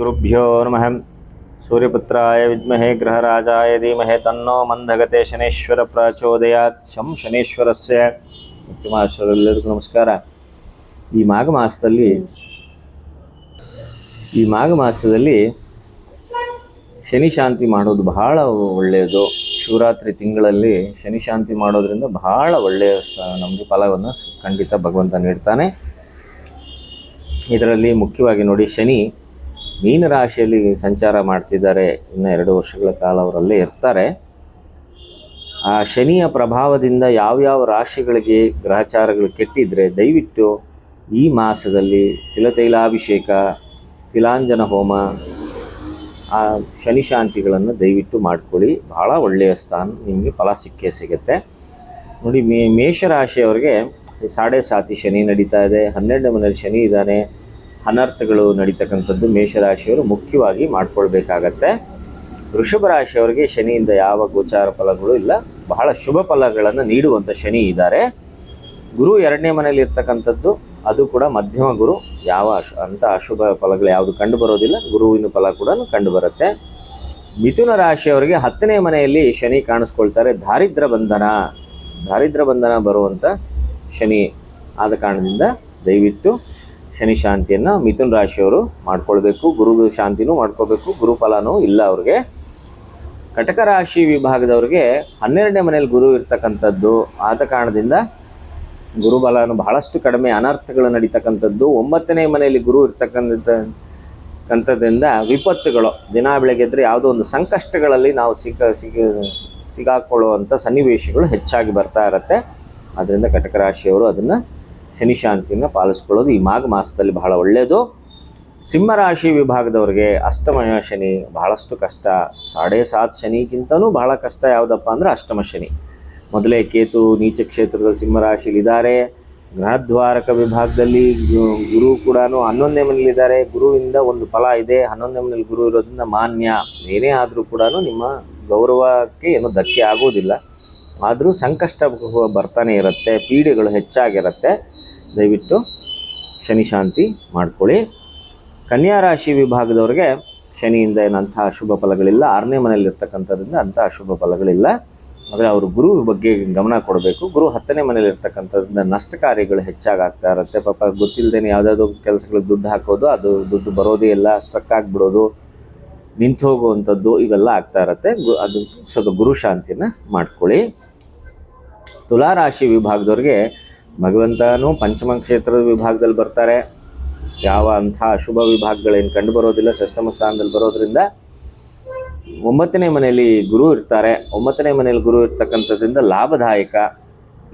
ಗುರುಭ್ಯೋ ನಮಃ. ಸೂರ್ಯಪುತ್ರಾಯ ವಿದ್ಮಹೆ ಗ್ರಹರಾಜಾಯ ಧೀಮಹಿ ತನ್ನೋ ಮಂದಗತೆ ಶನೇಶ್ವರ ಪ್ರಚೋದಯಾತ್. ಶಂ ಶನೇಶ್ವರಸ್ಯ. ಮುಖ್ಯಮಾಶ್ವರೆಲ್ಲರಿಗೂ ನಮಸ್ಕಾರ. ಈ ಮಾಘ ಮಾಸದಲ್ಲಿ ಈ ಮಾಘ ಮಾಸದಲ್ಲಿ ಶನಿ ಶಾಂತಿ ಮಾಡೋದು ಬಹಳ ಒಳ್ಳೆಯದು. ಶಿವರಾತ್ರಿ ತಿಂಗಳಲ್ಲಿ ಶನಿ ಶಾಂತಿ ಮಾಡೋದ್ರಿಂದ ಬಹಳ ಒಳ್ಳೆಯ ನಮಗೆ ಫಲವನ್ನು ಖಂಡಿತ ಭಗವಂತ ನೀಡ್ತಾನೆ. ಇದರಲ್ಲಿ ಮುಖ್ಯವಾಗಿ ನೋಡಿ, ಶನಿ ಮೀನರಾಶಿಯಲ್ಲಿ ಸಂಚಾರ ಮಾಡ್ತಿದ್ದಾರೆ. ಇನ್ನು ಎರಡು ವರ್ಷಗಳ ಕಾಲ ಅವರಲ್ಲೇ ಇರ್ತಾರೆ. ಆ ಶನಿಯ ಪ್ರಭಾವದಿಂದ ಯಾವ್ಯಾವ ರಾಶಿಗಳಿಗೆ ಗ್ರಹಚಾರಗಳು ಕೆಟ್ಟಿದ್ರೆ ದಯವಿಟ್ಟು ಈ ಮಾಸದಲ್ಲಿ ತಿಲತೈಲಾಭಿಷೇಕ, ತಿಲಾಂಜನ ಹೋಮ, ಆ ಶನಿ ಶಾಂತಿಗಳನ್ನು ದಯವಿಟ್ಟು ಮಾಡ್ಕೊಳ್ಳಿ. ಭಾಳ ಒಳ್ಳೆಯ ಸ್ಥಾನ ನಿಮಗೆ ಫಲ ಸಿಕ್ಕೇ ಸಿಗುತ್ತೆ. ನೋಡಿ ಮೇ ಮೇಷರಾಶಿಯವರಿಗೆ ಸಾಡೆ ಸಾತಿ ಶನಿ ನಡೀತಾ ಇದೆ. ಹನ್ನೆರಡನೇ ಮನೇಲಿ ಶನಿ ಇದ್ದಾನೆ. ಅನರ್ಥಗಳು ನಡೀತಕ್ಕಂಥದ್ದು ಮೇಷರಾಶಿಯವರು ಮುಖ್ಯವಾಗಿ ಮಾಡ್ಕೊಳ್ಬೇಕಾಗತ್ತೆ. ವೃಷಭ ರಾಶಿಯವರಿಗೆ ಶನಿಯಿಂದ ಯಾವ ಗೋಚಾರ ಫಲಗಳು ಇಲ್ಲ, ಬಹಳ ಶುಭ ಫಲಗಳನ್ನು ನೀಡುವಂಥ ಶನಿ ಇದ್ದಾರೆ. ಗುರು ಎರಡನೇ ಮನೆಯಲ್ಲಿ ಇರ್ತಕ್ಕಂಥದ್ದು, ಅದು ಕೂಡ ಮಧ್ಯಮ ಗುರು. ಯಾವ ಅಂಥ ಅಶುಭ ಫಲಗಳು ಯಾವುದು ಕಂಡು ಬರೋದಿಲ್ಲ, ಗುರುವಿನ ಫಲ ಕೂಡ ಕಂಡು ಬರುತ್ತೆ. ಮಿಥುನ ರಾಶಿಯವರಿಗೆ ಹತ್ತನೇ ಮನೆಯಲ್ಲಿ ಶನಿ ಕಾಣಿಸ್ಕೊಳ್ತಾರೆ, ದಾರಿದ್ರ ಬಂಧನ. ದಾರಿದ್ರ ಬಂಧನ ಬರುವಂಥ ಶನಿ ಆದ ಕಾರಣದಿಂದ ದಯವಿಟ್ಟು ಶನಿ ಶಾಂತಿಯನ್ನು ಮಿಥುನ್ ರಾಶಿಯವರು ಮಾಡ್ಕೊಳ್ಬೇಕು ಗುರು ಶಾಂತಿನೂ ಮಾಡ್ಕೋಬೇಕು ಗುರುಫಲನೂ ಇಲ್ಲ ಅವ್ರಿಗೆ. ಕಟಕ ರಾಶಿ ವಿಭಾಗದವ್ರಿಗೆ ಹನ್ನೆರಡನೇ ಮನೇಲಿ ಗುರು ಇರ್ತಕ್ಕಂಥದ್ದು, ಆದ ಕಾರಣದಿಂದ ಗುರುಬಲನು ಬಹಳಷ್ಟು ಕಡಿಮೆ ಅನರ್ಥಗಳು ನಡೀತಕ್ಕಂಥದ್ದು. ಒಂಬತ್ತನೇ ಮನೆಯಲ್ಲಿ ಗುರು ಇರ್ತಕ್ಕಂಥ ಕಂಥದ್ರಿಂದ ವಿಪತ್ತುಗಳು, ದಿನ ಬೆಳಗ್ಗೆ ಎದ್ರೆ ಯಾವುದೋ ಒಂದು ಸಂಕಷ್ಟಗಳಲ್ಲಿ ನಾವು ಸಿಕ್ಕ ಸಿಗ, ಸಿಗಾಕೊಳ್ಳುವಂಥ ಸನ್ನಿವೇಶಗಳು ಹೆಚ್ಚಾಗಿ ಬರ್ತಾ ಇರತ್ತೆ. ಅದರಿಂದ ಕಟಕ ರಾಶಿಯವರು ಅದನ್ನು ಶನಿ ಶಾಂತಿಯನ್ನು ಪಾಲಿಸ್ಕೊಳ್ಳೋದು ಈ ಮಾಘ ಮಾಸದಲ್ಲಿ ಬಹಳ ಒಳ್ಳೆಯದು ಸಿಂಹರಾಶಿ ವಿಭಾಗದವ್ರಿಗೆ ಅಷ್ಟಮ ಶನಿ ಬಹಳಷ್ಟು ಕಷ್ಟ. ಸಾಡೆ ಸಾತ್ ಶನಿಗಿಂತನೂ ಬಹಳ ಕಷ್ಟ ಯಾವುದಪ್ಪ ಅಂದರೆ ಅಷ್ಟಮ ಶನಿ. ಮೊದಲೇ ಕೇತು ನೀಚ ಕ್ಷೇತ್ರದಲ್ಲಿ ಸಿಂಹರಾಶಿಲಿ ಇದ್ದಾರೆ ಗೃಹದ್ವಾರಕ ವಿಭಾಗದಲ್ಲಿ ಗುರು ಕೂಡ ಹನ್ನೊಂದನೇ ಮನೆಯಲ್ಲಿದ್ದಾರೆ. ಗುರುವಿಂದ ಒಂದು ಫಲ ಇದೆ. ಹನ್ನೊಂದನೇ ಮನೆಯಲ್ಲಿ ಗುರು ಇರೋದ್ರಿಂದ ಮಾನ್ಯ. ಏನೇ ಆದರೂ ಕೂಡ ನಿಮ್ಮ ಗೌರವಕ್ಕೆ ಏನು ಧಕ್ಕೆ ಆಗೋದಿಲ್ಲ. ಆದರೂ ಸಂಕಷ್ಟ ಬರ್ತಾನೆ ಇರುತ್ತೆ. ಪೀಡೆಗಳು ಹೆಚ್ಚಾಗಿರುತ್ತೆ. ದಯವಿಟ್ಟು ಶನಿ ಶಾಂತಿ ಮಾಡ್ಕೊಳ್ಳಿ. ಕನ್ಯಾ ರಾಶಿ ವಿಭಾಗದವ್ರಿಗೆ ಶನಿಯಿಂದ ಏನಂತಹ ಅಶುಭ ಫಲಗಳಿಲ್ಲ, ಆರನೇ ಮನೆಯಲ್ಲಿರ್ತಕ್ಕಂಥದ್ರಿಂದ ಅಂಥ ಅಶುಭ ಫಲಗಳಿಲ್ಲ. ಆದರೆ ಅವರು ಗುರು ಬಗ್ಗೆ ಗಮನ ಕೊಡಬೇಕು. ಗುರು ಹತ್ತನೇ ಮನೇಲಿ ಇರ್ತಕ್ಕಂಥದ್ರಿಂದ ನಷ್ಟ ಕಾರ್ಯಗಳು ಹೆಚ್ಚಾಗ್ತಾ ಇರುತ್ತೆ. ಪಾಪ ಗೊತ್ತಿಲ್ಲದೇನೆ ಯಾವುದಾದ್ರು ಕೆಲಸಗಳಿಗೆ ದುಡ್ಡು ಹಾಕೋದು, ಅದು ದುಡ್ಡು ಬರೋದೇ ಇಲ್ಲ, ಸ್ಟ್ರಕ್ ಆಗಿಬಿಡೋದು, ನಿಂತು ಹೋಗುವಂಥದ್ದು ಇವೆಲ್ಲ ಆಗ್ತಾ ಇರುತ್ತೆ. ಗು, ಅದು ಸ್ವಲ್ಪ ಗುರು ಶಾಂತಿನ ಮಾಡ್ಕೊಳ್ಳಿ. ತುಲಾರಾಶಿ ವಿಭಾಗದವ್ರಿಗೆ ಭಗವಂತನೂ ಪಂಚಮ ಕ್ಷೇತ್ರದ ವಿಭಾಗದಲ್ಲಿ ಬರ್ತಾರೆ. ಯಾವ ಅಂಥ ಅಶುಭ ವಿಭಾಗಗಳೇನು ಕಂಡು ಬರೋದಿಲ್ಲ. ಷಷ್ಠಮ ಸ್ಥಾನದಲ್ಲಿ ಬರೋದ್ರಿಂದ ಒಂಬತ್ತನೇ ಮನೆಯಲ್ಲಿ ಗುರು ಇರ್ತಾರೆ. ಒಂಬತ್ತನೇ ಮನೆಯಲ್ಲಿ ಗುರು ಇರ್ತಕ್ಕಂಥದ್ರಿಂದ ಲಾಭದಾಯಕ.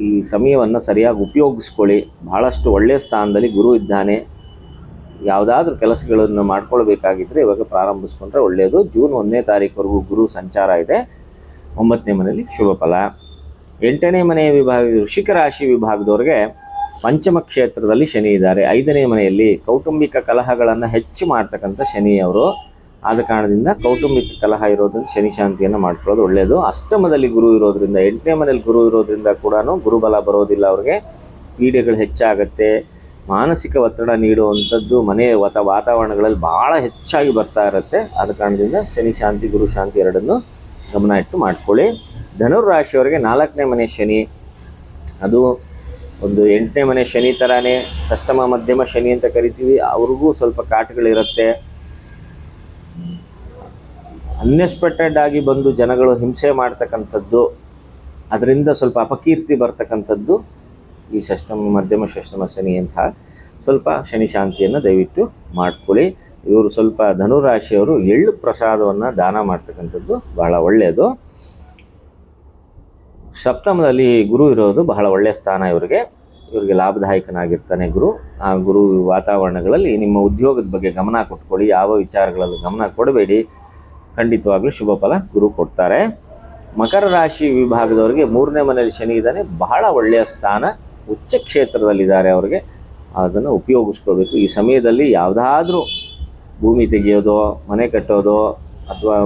ಈ ಸಮಯವನ್ನು ಸರಿಯಾಗಿ ಉಪಯೋಗಿಸ್ಕೊಳ್ಳಿ. ಭಾಳಷ್ಟು ಒಳ್ಳೆಯ ಸ್ಥಾನದಲ್ಲಿ ಗುರು ಇದ್ದಾನೆ. ಯಾವುದಾದ್ರೂ ಕೆಲಸಗಳನ್ನು ಮಾಡ್ಕೊಳ್ಬೇಕಾಗಿದ್ದರೆ ಇವಾಗ ಪ್ರಾರಂಭಿಸ್ಕೊಂಡ್ರೆ ಒಳ್ಳೆಯದು. ಜೂನ್ ಒಂದನೇ ತಾರೀಕುವರೆಗೂ ಗುರು ಸಂಚಾರ ಇದೆ. ಒಂಬತ್ತನೇ ಮನೆಯಲ್ಲಿ ಶುಭ ಫಲ. ಎಂಟನೇ ಮನೆಯ ವಿಭಾಗ ವೃಷಿಕ ರಾಶಿ ವಿಭಾಗದವ್ರಿಗೆ ಪಂಚಮ ಕ್ಷೇತ್ರದಲ್ಲಿ ಶನಿ ಇದ್ದಾರೆ. ಐದನೇ ಮನೆಯಲ್ಲಿ ಕೌಟುಂಬಿಕ ಕಲಹಗಳನ್ನು ಹೆಚ್ಚು ಮಾಡ್ತಕ್ಕಂಥ ಶನಿ ಅವರು. ಆದ ಕಾರಣದಿಂದ ಕೌಟುಂಬಿಕ ಕಲಹ ಇರೋದ್ರಿಂದ ಶನಿ ಶಾಂತಿಯನ್ನು ಮಾಡ್ಕೊಳ್ಳೋದು ಒಳ್ಳೆಯದು ಅಷ್ಟಮದಲ್ಲಿ ಗುರು ಇರೋದ್ರಿಂದ, ಎಂಟನೇ ಮನೆಯಲ್ಲಿ ಗುರು ಇರೋದ್ರಿಂದ ಕೂಡ ಗುರುಬಲ ಬರೋದಿಲ್ಲ ಅವ್ರಿಗೆ. ಕ್ರೀಡೆಗಳು ಹೆಚ್ಚಾಗತ್ತೆ. ಮಾನಸಿಕ ಒತ್ತಡ ನೀಡುವಂಥದ್ದು ಮನೆ ವಾತ, ವಾತಾವರಣಗಳಲ್ಲಿ ಭಾಳ ಹೆಚ್ಚಾಗಿ ಬರ್ತಾ ಇರುತ್ತೆ. ಆದ ಕಾರಣದಿಂದ ಶನಿ ಶಾಂತಿ, ಗುರು ಶಾಂತಿ ಎರಡನ್ನು ಗಮನ ಇಟ್ಟು ಮಾಡ್ಕೊಳ್ಳಿ. ಧನುರ್ ರಾಶಿಯವರಿಗೆ ನಾಲ್ಕನೇ ಮನೆ ಶನಿ. ಅದು ಒಂದು ಎಂಟನೇ ಮನೆ ಶನಿ ಥರನೇ ಷಷ್ಠಮ, ಮಧ್ಯಮ ಶನಿ ಅಂತ ಕರಿತೀವಿ. ಅವ್ರಿಗೂ ಸ್ವಲ್ಪ ಕಾಟಗಳಿರುತ್ತೆ. ಅನ್ಎಕ್ಸ್ಪೆಕ್ಟೆಡ್ ಆಗಿ ಬಂದು ಜನಗಳು ಹಿಂಸೆ ಮಾಡ್ತಕ್ಕಂಥದ್ದು, ಅದರಿಂದ ಸ್ವಲ್ಪ ಅಪಕೀರ್ತಿ ಬರ್ತಕ್ಕಂಥದ್ದು ಈ ಷಷ್ಠಮ, ಮಧ್ಯಮ, ಷಷ್ಠಮ, ಶನಿ ಅಂತ ಸ್ವಲ್ಪ ಶನಿ ಶಾಂತಿಯನ್ನು ದಯವಿಟ್ಟು ಮಾಡ್ಕೊಳ್ಳಿ. ಇವರು ಸ್ವಲ್ಪ ಧನುರಾಶಿಯವರು ಎಳ್ಳು ಪ್ರಸಾದವನ್ನು ದಾನ ಮಾಡ್ತಕ್ಕಂಥದ್ದು ಬಹಳ ಒಳ್ಳೆಯದು. ಸಪ್ತಮದಲ್ಲಿ ಗುರು ಇರೋದು ಬಹಳ ಒಳ್ಳೆಯ ಸ್ಥಾನ ಇವರಿಗೆ. ಇವರಿಗೆ ಲಾಭದಾಯಕನಾಗಿರ್ತಾನೆ ಗುರು. ಆ ಗುರು ವಾತಾವರಣಗಳಲ್ಲಿ ನಿಮ್ಮ ಉದ್ಯೋಗದ ಬಗ್ಗೆ ಗಮನ ಕೊಟ್ಕೊಳ್ಳಿ, ಯಾವ ವಿಚಾರಗಳಲ್ಲಿ ಗಮನ ಕೊಡಬೇಡಿ. ಖಂಡಿತವಾಗ್ಲೂ ಶುಭ ಫಲ ಗುರು ಕೊಡ್ತಾರೆ. ಮಕರ ರಾಶಿ ವಿಭಾಗದವರಿಗೆ ಮೂರನೇ ಮನೆಯಲ್ಲಿ ಶನಿ ಇದ್ದಾನೆ. ಬಹಳ ಒಳ್ಳೆಯ ಸ್ಥಾನ. ಉಚ್ಚ ಕ್ಷೇತ್ರದಲ್ಲಿದ್ದಾರೆ ಅವರಿಗೆ. ಅದನ್ನು ಉಪಯೋಗಿಸ್ಕೋಬೇಕು ಈ ಸಮಯದಲ್ಲಿ ಯಾವುದಾದ್ರೂ ಭೂಮಿ ತೆಗೆಯೋದೋ, ಮನೆ ಕಟ್ಟೋದು ಅಥವಾ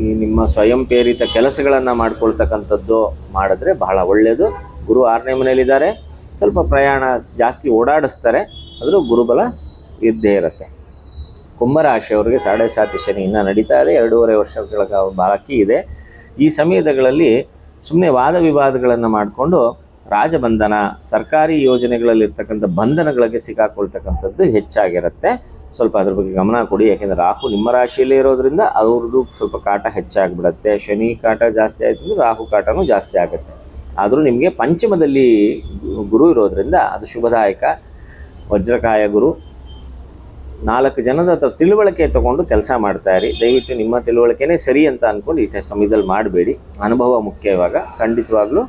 ಈ ನಿಮ್ಮ ಸ್ವಯಂ ಪ್ರೇರಿತ ಕೆಲಸಗಳನ್ನು ಮಾಡ್ಕೊಳ್ತಕ್ಕಂಥದ್ದು ಮಾಡಿದ್ರೆ ಬಹಳ ಒಳ್ಳೆಯದು ಗುರು ಆರನೇ ಮನೆಯಲ್ಲಿದ್ದಾರೆ. ಸ್ವಲ್ಪ ಪ್ರಯಾಣ ಜಾಸ್ತಿ ಓಡಾಡಿಸ್ತಾರೆ. ಆದರೂ ಗುರುಬಲ ಇದ್ದೇ ಇರುತ್ತೆ. ಕುಂಭರಾಶಿಯವರಿಗೆ ಸಾಡೆ ಸಾತಿ ಶನಿ ಇನ್ನೂ ನಡೀತಾ ಇದೆ. ಎರಡೂವರೆ ವರ್ಷಗಳ ಬಾಕಿ ಇದೆ. ಈ ಸಮಯದಗಳಲ್ಲಿ ಸುಮ್ಮನೆ ವಾದ ವಿವಾದಗಳನ್ನು ಮಾಡಿಕೊಂಡು ರಾಜಬಂಧನ, ಸರ್ಕಾರಿ ಯೋಜನೆಗಳಲ್ಲಿರ್ತಕ್ಕಂಥ ಬಂಧನಗಳಿಗೆ ಸಿಕ್ಕಾಕೊಳ್ತಕ್ಕಂಥದ್ದು ಹೆಚ್ಚಾಗಿರುತ್ತೆ. ಸ್ವಲ್ಪ ಅದ್ರ ಬಗ್ಗೆ ಗಮನ ಕೊಡಿ. ಯಾಕೆಂದ್ರೆ ರಾಹು ನಿಮ್ಮ ರಾಶಿಯಲ್ಲೇ ಇರೋದ್ರಿಂದ ಅವ್ರದ್ದು ಸ್ವಲ್ಪ ಕಾಟ ಹೆಚ್ಚಾಗ್ಬಿಡತ್ತೆ. ಶನಿ ಕಾಟ ಜಾಸ್ತಿ ಆಯ್ತು ರಾಹು ಕಾಟನೂ ಜಾಸ್ತಿ ಆಗುತ್ತೆ. ಆದರೂ ನಿಮಗೆ ಪಂಚಮದಲ್ಲಿ ಗುರು ಇರೋದ್ರಿಂದ ಅದು ಶುಭದಾಯಕ. ವಜ್ರಕಾಯ ಗುರು. ನಾಲ್ಕು ಜನದ ಹತ್ರ ತಿಳುವಳಿಕೆ ತಗೊಂಡು ಕೆಲಸ ಮಾಡ್ತಾ ಇರಿ. ದಯವಿಟ್ಟು ನಿಮ್ಮ ತಿಳುವಳಿಕೆನೇ ಸರಿ ಅಂತ ಅಂದ್ಕೊಂಡು ಈ ಸಮಯದಲ್ಲಿ ಮಾಡಬೇಡಿ. ಅನುಭವ ಮುಖ್ಯ ಇವಾಗ. ಖಂಡಿತವಾಗ್ಲೂ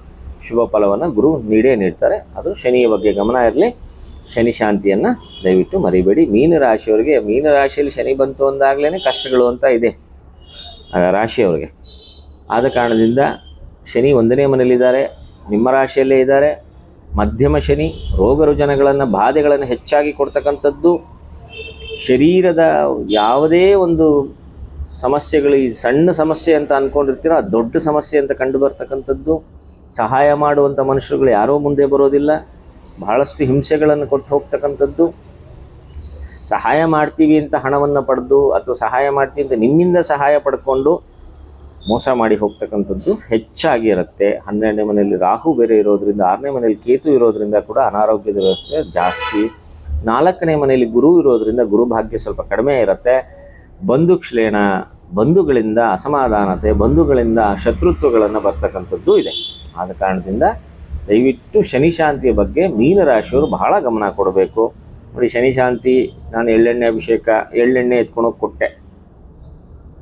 ಶುಭ ಫಲವನ್ನು ಗುರು ನೀಡೇ ನೀಡ್ತಾರೆ. ಅದು ಶನಿಯ ಬಗ್ಗೆ ಗಮನ ಇರಲಿ. ಶನಿ ಶಾಂತಿಯನ್ನು ದಯವಿಟ್ಟು ಮರಿಬೇಡಿ. ಮೀನ ರಾಶಿಯವರಿಗೆ, ಮೀನ ರಾಶಿಯಲ್ಲಿ ಶನಿ ಬಂತು ಅಂದಾಗಲೇ ಕಷ್ಟಗಳು ಅಂತ ಇದೆ. ಆ ರಾಶಿಯವರಿಗೆ. ಆದ ಕಾರಣದಿಂದ ಶನಿ ಒಂದನೇ ಮನೆಯಲ್ಲಿದ್ದಾರೆ, ನಿಮ್ಮ ರಾಶಿಯಲ್ಲೇ ಇದ್ದಾರೆ. ಮಧ್ಯಮ ಶನಿ ರೋಗ ರುಜನಗಳನ್ನು ಬಾಧೆಗಳನ್ನು ಹೆಚ್ಚಾಗಿ ಕೊಡ್ತಕ್ಕಂಥದ್ದು ಶರೀರದ ಯಾವುದೇ ಒಂದು ಸಮಸ್ಯೆಗಳು, ಈ ಸಣ್ಣ ಸಮಸ್ಯೆ ಅಂತ ಅಂದ್ಕೊಂಡಿರ್ತೀರೋ ಅದು ದೊಡ್ಡ ಸಮಸ್ಯೆ ಅಂತ ಕಂಡು ಬರ್ತಕ್ಕಂಥದ್ದು ಸಹಾಯ ಮಾಡುವಂಥ ಮನುಷ್ಯರುಗಳು ಯಾರೂ ಮುಂದೆ ಬರೋದಿಲ್ಲ. ಬಹಳಷ್ಟು ಹಿಂಸೆಗಳನ್ನು ಕೊಟ್ಟು ಹೋಗ್ತಕ್ಕಂಥದ್ದು. ಸಹಾಯ ಮಾಡ್ತೀವಿ ಅಂತ ಹಣವನ್ನು ಪಡೆದು ಅಥವಾ ಸಹಾಯ ಮಾಡ್ತೀವಿ ಅಂತ ನಿಮ್ಮಿಂದ ಸಹಾಯ ಪಡ್ಕೊಂಡು ಮೋಸ ಮಾಡಿ ಹೋಗ್ತಕ್ಕಂಥದ್ದು ಹೆಚ್ಚಾಗಿರುತ್ತೆ ಹನ್ನೆರಡನೇ ಮನೆಯಲ್ಲಿ ರಾಹು ಬೇರೆ ಇರೋದ್ರಿಂದ, ಆರನೇ ಮನೆಯಲ್ಲಿ ಕೇತು ಇರೋದ್ರಿಂದ ಕೂಡ ಅನಾರೋಗ್ಯದ ವ್ಯವಸ್ಥೆ ಜಾಸ್ತಿ. ನಾಲ್ಕನೇ ಮನೆಯಲ್ಲಿ ಗುರು ಇರೋದ್ರಿಂದ ಗುರು ಭಾಗ್ಯ ಸ್ವಲ್ಪ ಕಡಿಮೆ ಇರುತ್ತೆ. ಬಂಧು ಕ್ಷೇಣ ಬಂಧುಗಳಿಂದ ಅಸಮಾಧಾನತೆ, ಬಂಧುಗಳಿಂದ ಶತ್ರುತ್ವಗಳನ್ನು ಬರ್ತಕ್ಕಂಥದ್ದು ಇದೆ. ಆದ ಕಾರಣದಿಂದ ದಯವಿಟ್ಟು ಶನಿ ಶಾಂತಿಯ ಬಗ್ಗೆ ಮೀನರಾಶಿಯವರು ಬಹಳ ಗಮನ ಕೊಡಬೇಕು. ನೋಡಿ, ಶನಿ ಶಾಂತಿ, ನಾನು ಎಳ್ಳೆಣ್ಣೆ ಅಭಿಷೇಕ, ಎಳ್ಳೆಣ್ಣೆ ಎತ್ಕೊಂಡೋಗಿ ಕೊಟ್ಟೆ.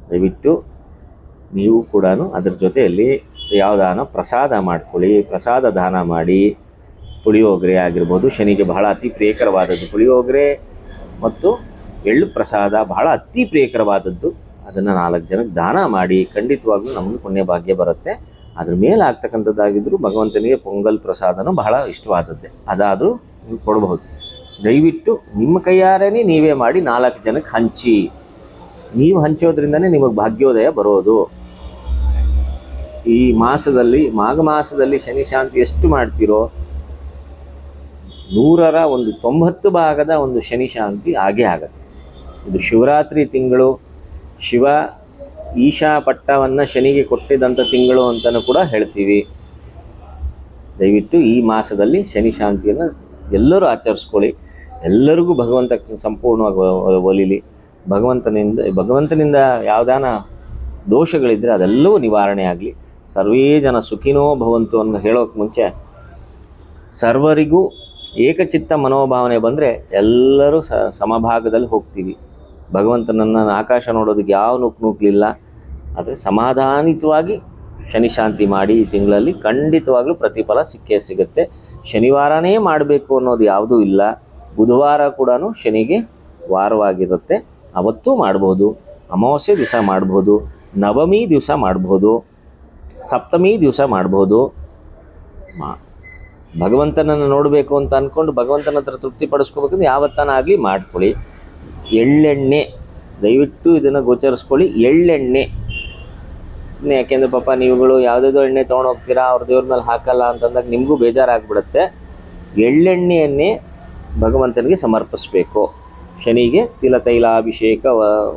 ದಯವಿಟ್ಟು ನೀವು ಕೂಡ ಅದ್ರ ಜೊತೆಯಲ್ಲಿ ಯಾವುದಾನ ಪ್ರಸಾದ ಮಾಡ್ಕೊಳ್ಳಿ. ಪ್ರಸಾದ ದಾನ ಮಾಡಿ. ಪುಳಿಯೋಗರೆ ಆಗಿರ್ಬೋದು, ಶನಿಗೆ ಬಹಳ ಅತಿ ಪ್ರಿಯಕರವಾದದ್ದು ಪುಳಿಯೋಗರೆ ಮತ್ತು ಎಳ್ಳು ಪ್ರಸಾದ ಬಹಳ ಅತಿ ಪ್ರಿಯಕರವಾದದ್ದು. ಅದನ್ನು ನಾಲ್ಕು ಜನಕ್ಕೆ ದಾನ ಮಾಡಿ. ಖಂಡಿತವಾಗ್ಲೂ ನಮಗೆ ಪುಣ್ಯ ಭಾಗ್ಯ ಬರುತ್ತೆ. ಅದ್ರ ಮೇಲೆ ಆಗ್ತಕ್ಕಂಥದ್ದಾಗಿದ್ದರೂ ಭಗವಂತನಿಗೆ ಪೊಂಗಲ್ ಪ್ರಸಾದನೂ ಬಹಳ ಇಷ್ಟವಾದದ್ದೇ. ಅದಾದರೂ ನೀವು ಕೊಡಬಹುದು. ದಯವಿಟ್ಟು ನಿಮ್ಮ ಕೈಯಾರೇನೆ ನೀವೇ ಮಾಡಿ ನಾಲ್ಕು ಜನಕ್ಕೆ ಹಂಚಿ. ನೀವು ಹಂಚೋದ್ರಿಂದನೇ ನಿಮಗೆ ಭಾಗ್ಯೋದಯ ಬರೋದು. ಈ ಮಾಸದಲ್ಲಿ, ಮಾಘ ಮಾಸದಲ್ಲಿ ಶನಿ ಶಾಂತಿ ಎಷ್ಟು ಮಾಡ್ತೀರೋ, ನೂರರ ಒಂದು ತೊಂಬತ್ತು ಭಾಗದ ಒಂದು ಶನಿ ಶಾಂತಿ ಆಗೇ ಆಗತ್ತೆ. ಇದು ಶಿವರಾತ್ರಿ ತಿಂಗಳು, ಶಿವ ಈಶಾ ಪಟ್ಟವನ್ನು ಶನಿಗೆ ಕೊಟ್ಟಿದ್ದಂಥ ತಿಂಗಳು ಅಂತಲೂ ಕೂಡ ಹೇಳ್ತೀವಿ. ದಯವಿಟ್ಟು ಈ ಮಾಸದಲ್ಲಿ ಶನಿ ಶಾಂತಿಯನ್ನು ಎಲ್ಲರೂ ಆಚರಿಸ್ಕೊಳ್ಳಿ. ಎಲ್ಲರಿಗೂ ಭಗವಂತ ಸಂಪೂರ್ಣವಾಗಿ ಒಲಿಲಿ. ಭಗವಂತನಿಂದ ಭಗವಂತನಿಂದ ಯಾವುದಾನ ದೋಷಗಳಿದ್ದರೆ ಅದೆಲ್ಲವೂ ನಿವಾರಣೆ ಆಗಲಿ. ಸರ್ವೇ ಜನ ಸುಖಿನೋ ಭವಂತು ಅನ್ನೋ ಹೇಳೋಕೆ ಮುಂಚೆ ಸರ್ವರಿಗೂ ಏಕಚಿತ್ತ ಮನೋಭಾವನೆ ಬಂದರೆ ಎಲ್ಲರೂ ಸಮಭಾಗದಲ್ಲಿ ಹೋಗ್ತೀವಿ. ಭಗವಂತನನ್ನು ಆಕಾಶ ನೋಡೋದಕ್ಕೆ ಯಾವ ನುಕ್ ನೂಕ್ಲಿಲ್ಲ. ಆದರೆ ಸಮಾಧಾನಿತವಾಗಿ ಶನಿ ಶಾಂತಿ ಮಾಡಿ ಈ ತಿಂಗಳಲ್ಲಿ ಖಂಡಿತವಾಗ್ಲೂ ಪ್ರತಿಫಲ ಸಿಕ್ಕೇ ಸಿಗುತ್ತೆ. ಶನಿವಾರನೇ ಮಾಡಬೇಕು ಅನ್ನೋದು ಯಾವುದೂ ಇಲ್ಲ. ಬುಧವಾರ ಕೂಡ ಶನಿಗೆ ವಾರವಾಗಿರುತ್ತೆ. ಅವತ್ತೂ ಮಾಡ್ಬೋದು. ಅಮಾವಾಸ್ಯೆ ದಿವಸ ಮಾಡ್ಬೋದು. ನವಮಿ ದಿವಸ ಮಾಡ್ಬೋದು. ಸಪ್ತಮಿ ದಿವಸ ಮಾಡ್ಬೋದು. ಮಾ, ಭಗವಂತನನ್ನು ನೋಡಬೇಕು ಅಂತ ಅಂದ್ಕೊಂಡು ಭಗವಂತನ ಹತ್ರ ತೃಪ್ತಿ ಪಡಿಸ್ಕೋಬೇಕಂದ್ರೆ ಯಾವತ್ತನಾಗಲಿ ಮಾಡ್ಕೊಳ್ಳಿ. ಎಳ್ಳೆಣ್ಣೆ. ದಯವಿಟ್ಟು ಇದನ್ನು ಗೋಚರಿಸ್ಕೊಳ್ಳಿ. ಎಳ್ಳೆಣ್ಣೆ. ಸುಮ್ಮನೆ ಯಾಕೆಂದ್ರೆ ಪಾಪ ನೀವುಗಳು ಯಾವುದಾದ್ರು ಎಣ್ಣೆ ತೊಗೊಂಡು ಹೋಗ್ತೀರಾ, ಅವ್ರ ದೇವ್ರ ಮೇಲೆ ಹಾಕಲ್ಲ ಅಂತಂದಾಗ ನಿಮಗೂ ಬೇಜಾರಾಗ್ಬಿಡುತ್ತೆ. ಎಳ್ಳೆಣ್ಣೆಯನ್ನೇ ಭಗವಂತನಿಗೆ ಸಮರ್ಪಿಸಬೇಕು. ಶನಿಗೆ ತಿಲ ತೈಲಾಭಿಷೇಕ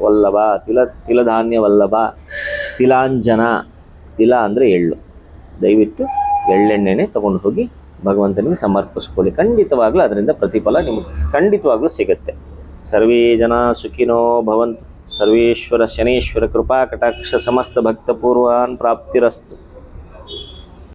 ವಲ್ಲಭ, ತಿಲ, ತಿಲಧಾನ್ಯ ವಲ್ಲಭ, ತಿಲಾಂಜನ, ತಿಲ ಅಂದರೆ ಎಳ್ಳು. ದಯವಿಟ್ಟು ಎಳ್ಳೆಣ್ಣೆನೇ ತೊಗೊಂಡು ಹೋಗಿ ಭಗವಂತನಿಗೆ ಸಮರ್ಪಿಸ್ಕೊಳ್ಳಿ. ಖಂಡಿತವಾಗ್ಲೂ ಅದರಿಂದ ಪ್ರತಿಫಲ ನಿಮಗೆ ಖಂಡಿತವಾಗ್ಲೂ ಸಿಗುತ್ತೆ. सर्वे जना सुखिनो भवन्तु। सर्वेश्वर शनेश्वर कृपा शनीश्वर कृपाकटाक्ष समस्तभक्तपूर्वान् प्राप्तिरस्तु।